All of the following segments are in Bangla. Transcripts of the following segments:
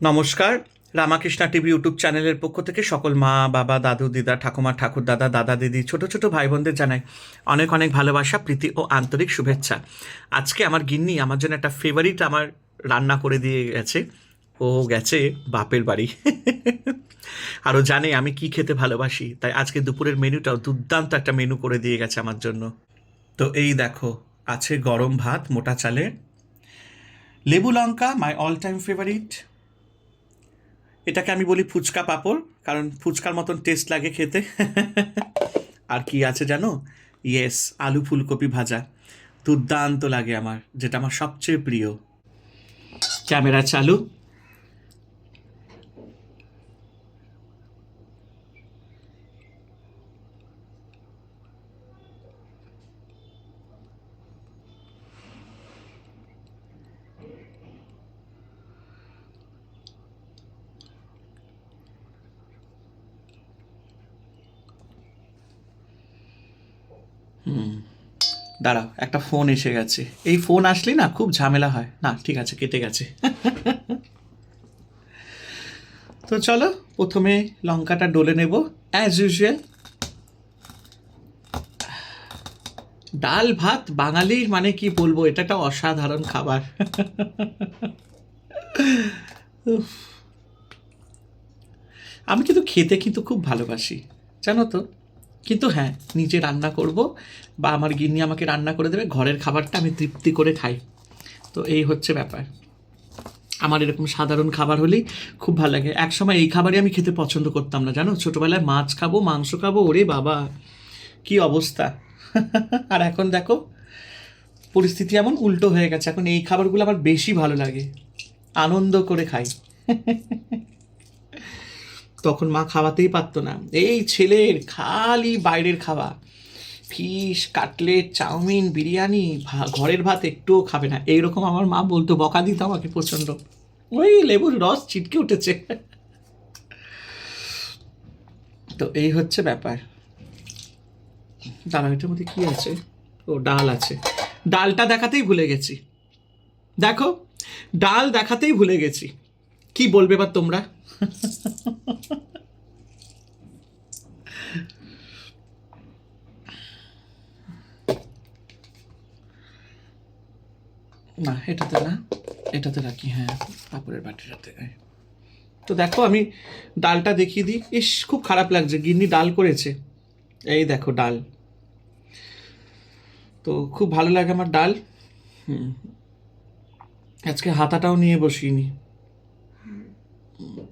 নমস্কার। রামাকৃষ্ণা টিভি ইউটিউব চ্যানেলের পক্ষ থেকে সকল মা, বাবা, দাদু, দিদা, ঠাকুমা ঠাকুর দাদা দাদা দিদি ছোট ছোট ভাই বোনদের জানাই অনেক অনেক ভালোবাসা, প্রীতি ও আন্তরিক শুভেচ্ছা। আজকে আমার গিন্নি আমার জন্য একটা ফেভারিট আমার রান্না করে দিয়ে গেছে। ও গেছে বাপের বাড়ি। আরও জানে আমি কি খেতে ভালোবাসি। তাই আজকে দুপুরের মেনুটাও দুর্দান্ত একটা মেনু করে দিয়ে গেছে আমার জন্য। তো এই দেখো, আছে গরম ভাত, মোটা চালের। লেবু লঙ্কা মাই অল টাইম ফেভারিট এটাকে আমি বলি ফুচকা পাঁপড়, কারণ ফুচকার মতন টেস্ট লাগে খেতে। আর কি আছে জানো? ইয়েস আলু ফুলকপি ভাজা। দুর্দান্ত লাগে আমার, যেটা আমার সবচেয়ে প্রিয়। ক্যামেরা চালু। দাঁড়াও, একটা ফোন এসে গেছে। এই ফোন আসলে না খুব ঝামেলা হয়। না, ঠিক আছে, কেটে গেছে। তো চলো, প্রথমে লঙ্কাটা ডলে নেব। অ্যাজ ইউজুয়াল ডাল ভাত বাঙালির মানে কি বলব? এটা একটা অসাধারণ খাবার। আমি কিন্তু খেতে কিন্তু খুব ভালোবাসি। জানো তো কিন্তু হ্যাঁ নিজে রান্না করব, বা আমার গিন্নি আমাকে রান্না করে দেবে, ঘরের খাবারটা আমি তৃপ্তি করে খাই। তো এই হচ্ছে ব্যাপার। আমার এরকম সাধারণ খাবার হলেই খুব ভালো লাগে। একসময় এই খাবারই আমি খেতে পছন্দ করতাম না, জানো? ছোটোবেলায় মাছ খাব, মাংস খাব, ওরে বাবা! কি অবস্থা! আর এখন দেখো, পরিস্থিতি এমন উল্টো হয়ে গেছে। এখন এই খাবারগুলো আমার বেশি ভালো লাগে। আনন্দ করে খাই। তখন মা খাওয়াতেই পারতো না। এই ছেলের খালি বাইরের খাওয়া। ফিশ, কাটলেট, চাউমিন, বিরিয়ানি ঘরের ভাত একটুও খাবে না। এইরকম আমার মা বলতো, বকা দিত আমাকে প্রচণ্ড। ওই লেবুর রস ছিটকে উঠেছে। তো এই হচ্ছে ব্যাপার। দাঁড়া এটার মধ্যে কি আছে? ও, ডাল আছে। ডালটা দেখাতেই ভুলে গেছি। দেখো, ডাল দেখাতেই ভুলে গেছি। কি বলবে এবার তোমরা? না, এটাতে না, এটাতে রাখি হ্যাঁ কাপড়ের বাটিটাতে। তো দেখো, আমি ডালটা দেখিয়ে দিই। ইস, খুব খারাপ লাগছে, গিন্নি ডাল করেছে। এই দেখো ডাল। তো খুব ভালো লাগে আমার ডাল। হুম। আজকে হাতাটাও নিয়ে বসিয়ে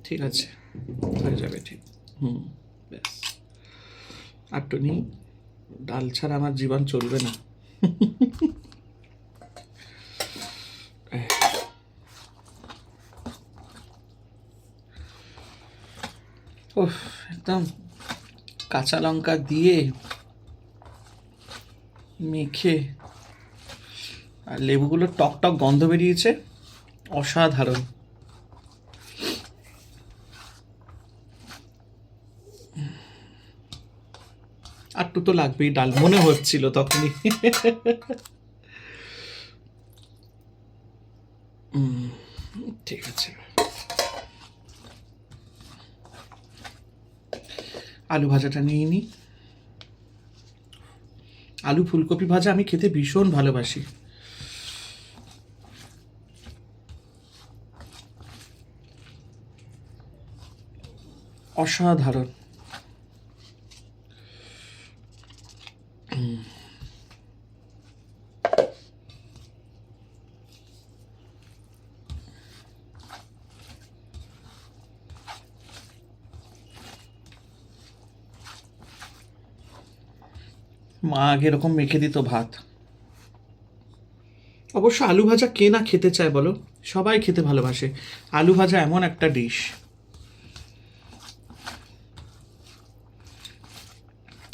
ঠিক আছে। হয়ে যাবে ঠিক। হুম ব্যাস। আর নেই ডাল ছাড়া আমার জীবন চলবে না। উফ একদম কাঁচা লঙ্কা দিয়ে মেখে আর লেবুগুলো টক টক গন্ধ বেরিয়েছে অসাধারণ। আটটু তো লাগবেই, ডাল মনে হচ্ছিল তখনই। ঠিক আছে। আলু ভাজাটা নিয়ে নিই আলু ফুলকপি ভাজা আমি খেতে ভীষণ ভালোবাসি। অসাধারণ। মা আগে এরকম মেখে দিত ভাত। অবশ্য আলু ভাজা কে না খেতে চায় বলো? সবাই খেতে ভালোবাসে। আলু ভাজা এমন একটা ডিশ।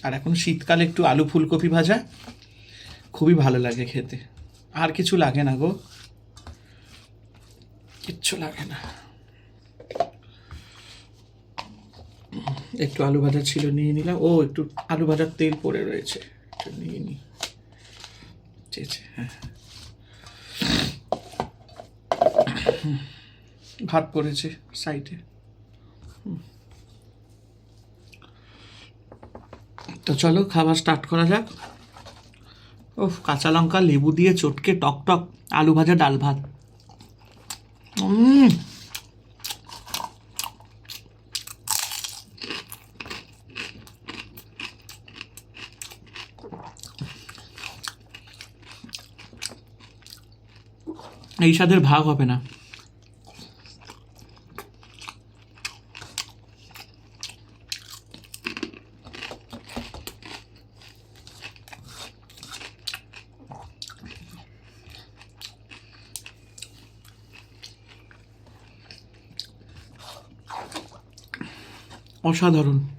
আর এখন শীতকালে একটু আলু ফুলকপি ভাজা, খুবই ভালো লাগে খেতে। আর কিছু লাগে না গো। কিচ্ছু লাগে না। একটু আলু ভাজা ছিল, নিয়ে নিলাম। ও, একটু আলু ভাজার তেল পড়ে রয়েছে। ভাত পড়েছে সাইডে। তো চলো খাবার স্টার্ট করা যাক। ও কাঁচা লঙ্কা, লেবু দিয়ে চটকে টক টক আলু ভাজা, ডাল ভাত। উম। এই স্বাদের ভাগ হবে না। অসাধারণ।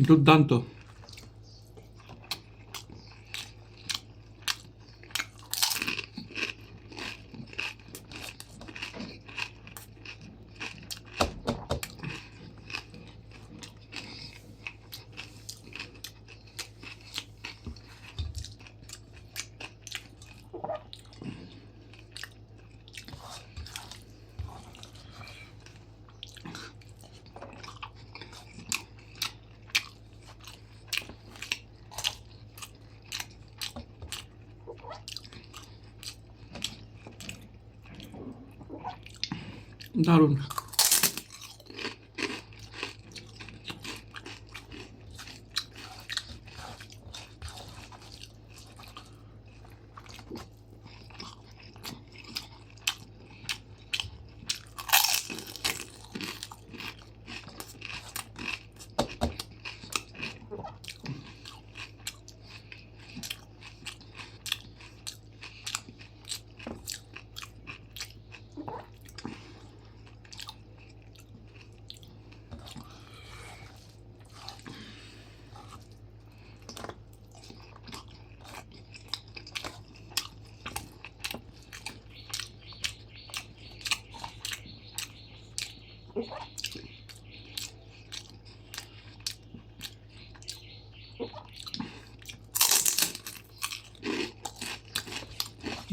দুর্দান্ত। দারুণ।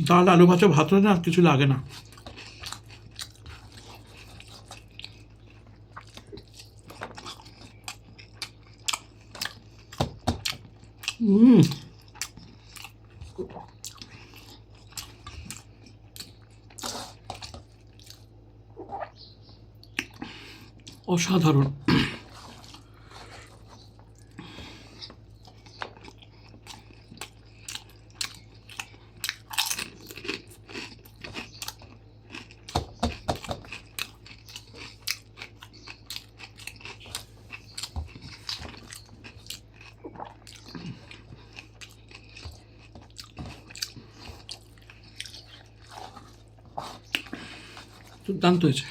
ডাল আলু ভাজা ভাত না কিছু লাগে না। অসাধারণ। দুর্দান্ত হয়েছে।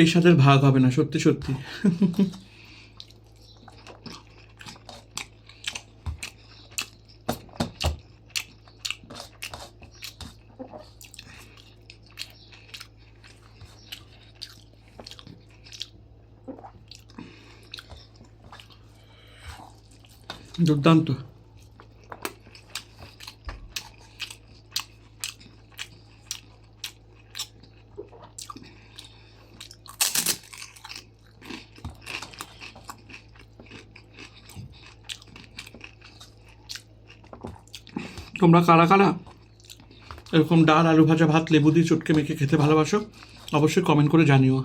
এই সাথে ভাগ হবে না সত্যি সত্যি। দুর্দান্ত। তোমরা কারা কারা এরকম ডাল, আলু ভাজা, ভাত, লেবু দিয়ে চটকে মেখে খেতে ভালোবাসো, অবশ্যই কমেন্ট করে জানিও।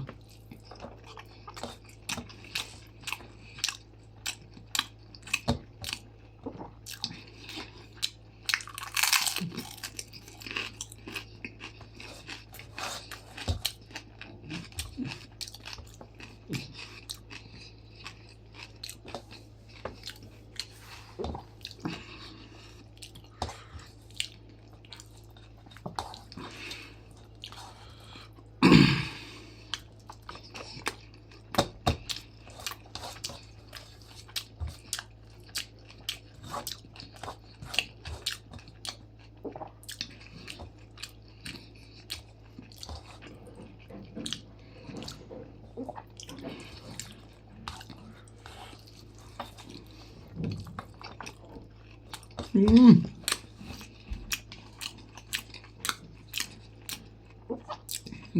হুম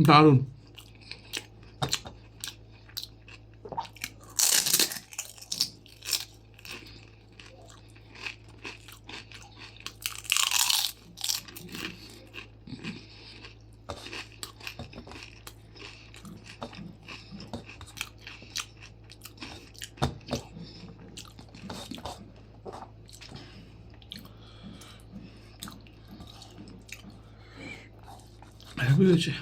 দারুণ। Böylece.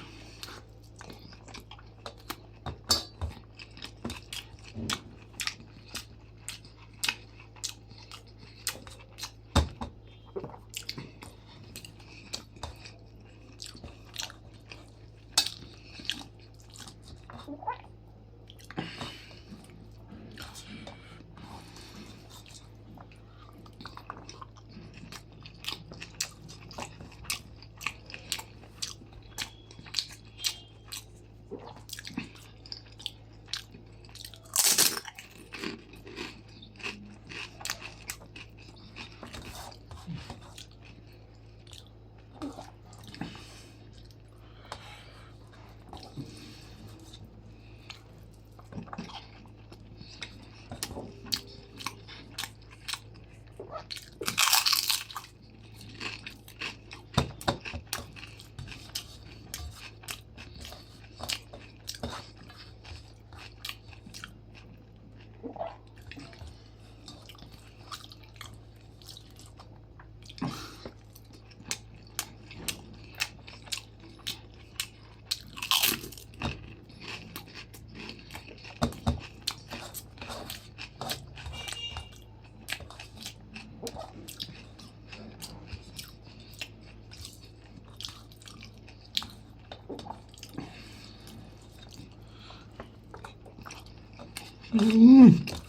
হয়েছে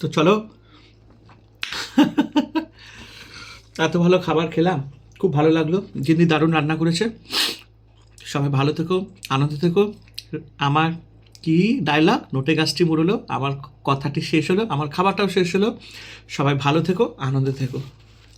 তো চলো। এত ভালো খাবার খেলাম, খুব ভালো লাগল। যিনি দারুণ রান্না করেছে। সবাই ভালো থেকো, আনন্দ থেকো। আমার কি ডায়লগ নোটে গাছটি মুড়লো, আমার কথাটি শেষ হলো, আমার খাবারটাও শেষ হলো। সবাই ভালো থেকো, আনন্দে থেকো।